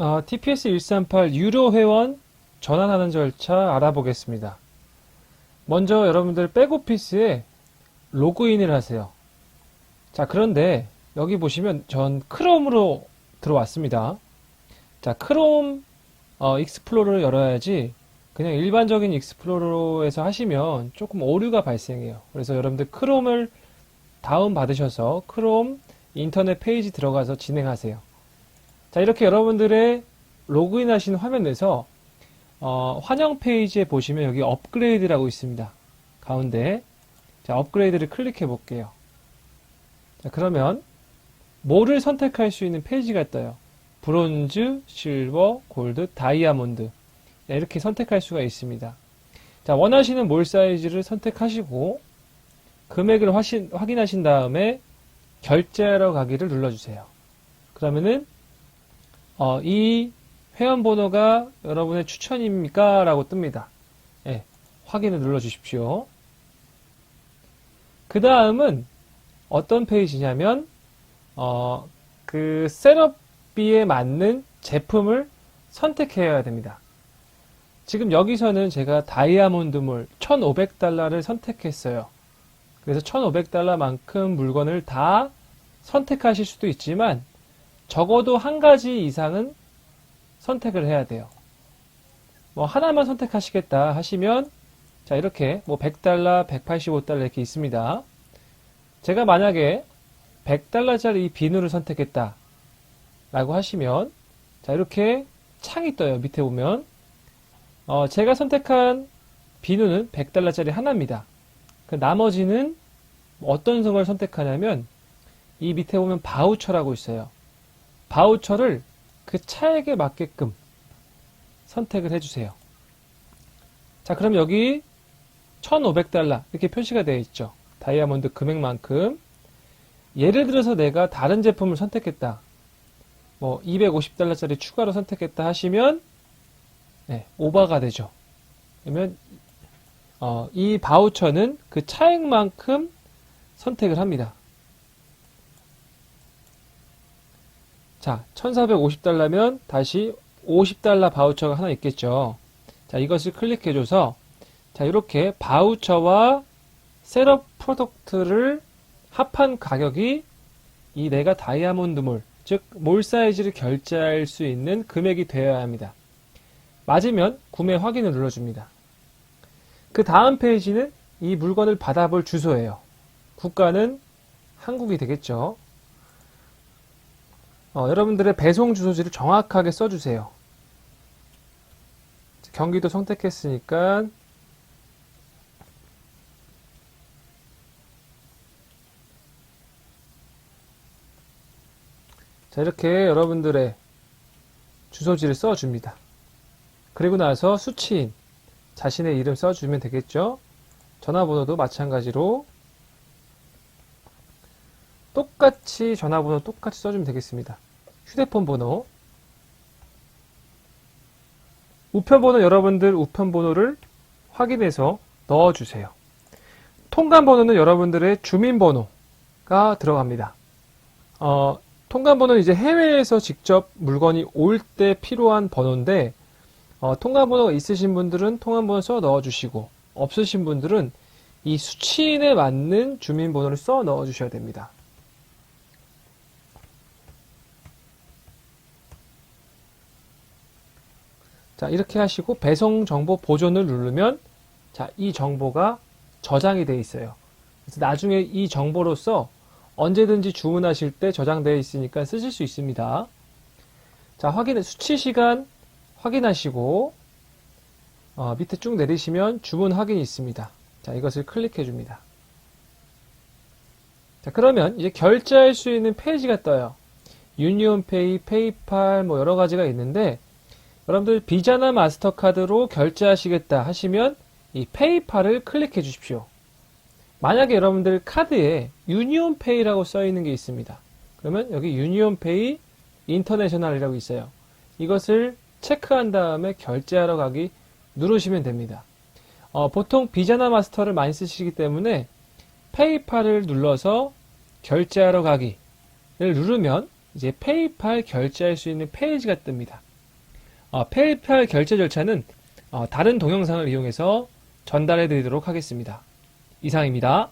어, TPS 138 유료 회원 전환하는 절차 알아보겠습니다. 먼저 여러분들 백오피스에 로그인을 하세요. 자, 그런데 여기 보시면 전 크롬으로 들어왔습니다. 자, 크롬 어, 익스플로러를 열어야지 그냥 일반적인 익스플로러에서 하시면 조금 오류가 발생해요. 그래서 여러분들 크롬을 다운 받으셔서 크롬 인터넷 페이지 들어가서 진행하세요. 자, 이렇게 여러분들의 로그인 하신 화면에서 어, 환영 페이지에 보시면 여기 업그레이드라고 있습니다. 가운데. 자, 업그레이드를 클릭해 볼게요. 자, 그러면 뭐를 선택할 수 있는 페이지가 떠요. 브론즈, 실버, 골드, 다이아몬드. 네, 이렇게 선택할 수가 있습니다. 자, 원하시는 몰 사이즈를 선택하시고 금액을 화신- 확인하신 다음에 결제하러 가기를 눌러주세요. 그러면은 어, 이 회원 번호가 여러분의 추천입니까? 라고 뜹니다. 예, 확인을 눌러 주십시오. 그 다음은 어떤 페이지냐면 어, 그 셋업비에 맞는 제품을 선택해야 됩니다. 지금 여기서는 제가 다이아몬드몰 1,500달러를 선택했어요. 그래서 1,500달러만큼 물건을 다 선택하실 수도 있지만 적어도 한 가지 이상은 선택을 해야 돼요. 뭐 하나만 선택하시겠다 하시면 자 이렇게 뭐 100달러, 185달러 이렇게 있습니다. 제가 만약에 100달러짜리 이 비누를 선택했다 라고 하시면 자 이렇게 창이 떠요. 밑에 보면 어, 제가 선택한 비누는 100달러짜리 하나입니다. 그 나머지는 어떤 걸 선택하냐면 이 밑에 보면 바우처라고 있어요. 바우처를 그 차액에 맞게끔 선택을 해주세요. 자, 그럼 여기 1,500달러 이렇게 표시가 되어 있죠. 다이아몬드 금액만큼. 예를 들어서 내가 다른 제품을 선택했다. 뭐 250달러짜리 추가로 선택했다 하시면 네, 오버가 되죠. 그러면 어, 이 바우처는 그 차액만큼 선택을 합니다. 자, 1450달러면 다시 50달러 바우처가 하나 있겠죠. 자, 이것을 클릭해줘서, 자, 이렇게 바우처와 셋업 프로덕트를 합한 가격이 이 내가 다이아몬드 몰, 즉, 몰 사이즈를 결제할 수 있는 금액이 되어야 합니다. 맞으면 구매 확인을 눌러줍니다. 그 다음 페이지는 이 물건을 받아볼 주소예요. 국가는 한국이 되겠죠. 어, 여러분들의 배송 주소지를 정확하게 써주세요. 경기도 선택했으니까 자 이렇게 여러분들의 주소지를 써줍니다. 그리고 나서 수치인 자신의 이름 써주면 되겠죠. 전화번호도 마찬가지로 똑같이 전화번호 똑같이 써주면 되겠습니다. 휴대폰 번호 우편번호 여러분들 우편번호를 확인해서 넣어주세요. 통관번호는 여러분들의 주민번호가 들어갑니다. 어, 통관번호는 이제 해외에서 직접 물건이 올 때 필요한 번호인데 어, 통관번호가 있으신 분들은 통관번호 써 넣어주시고 없으신 분들은 이 수치인에 맞는 주민번호를 써 넣어주셔야 됩니다. 자, 이렇게 하시고 배송 정보 보존을 누르면 자, 이 정보가 저장이 돼 있어요. 그래서 나중에 이 정보로서 언제든지 주문하실 때 저장되어 있으니까 쓰실 수 있습니다. 자, 확인, 수치 시간 확인하시고, 어, 밑에 쭉 내리시면 주문 확인이 있습니다. 자, 이것을 클릭해 줍니다. 자, 그러면 이제 결제할 수 있는 페이지가 떠요. 유니온페이, 페이팔, 뭐 여러 가지가 있는데, 여러분들 비자나 마스터카드로 결제하시겠다 하시면 이 페이팔을 클릭해 주십시오. 만약에 여러분들 카드에 유니온페이라고 써 있는 게 있습니다. 그러면 여기 유니온페이 인터내셔널이라고 있어요. 이것을 체크한 다음에 결제하러 가기 누르시면 됩니다. 어, 보통 비자나 마스터를 많이 쓰시기 때문에 페이팔을 눌러서 결제하러 가기를 누르면 이제 페이팔 결제할 수 있는 페이지가 뜹니다. 어, 페이팔 결제 절차는 어, 다른 동영상을 이용해서 전달해 드리도록 하겠습니다. 이상입니다.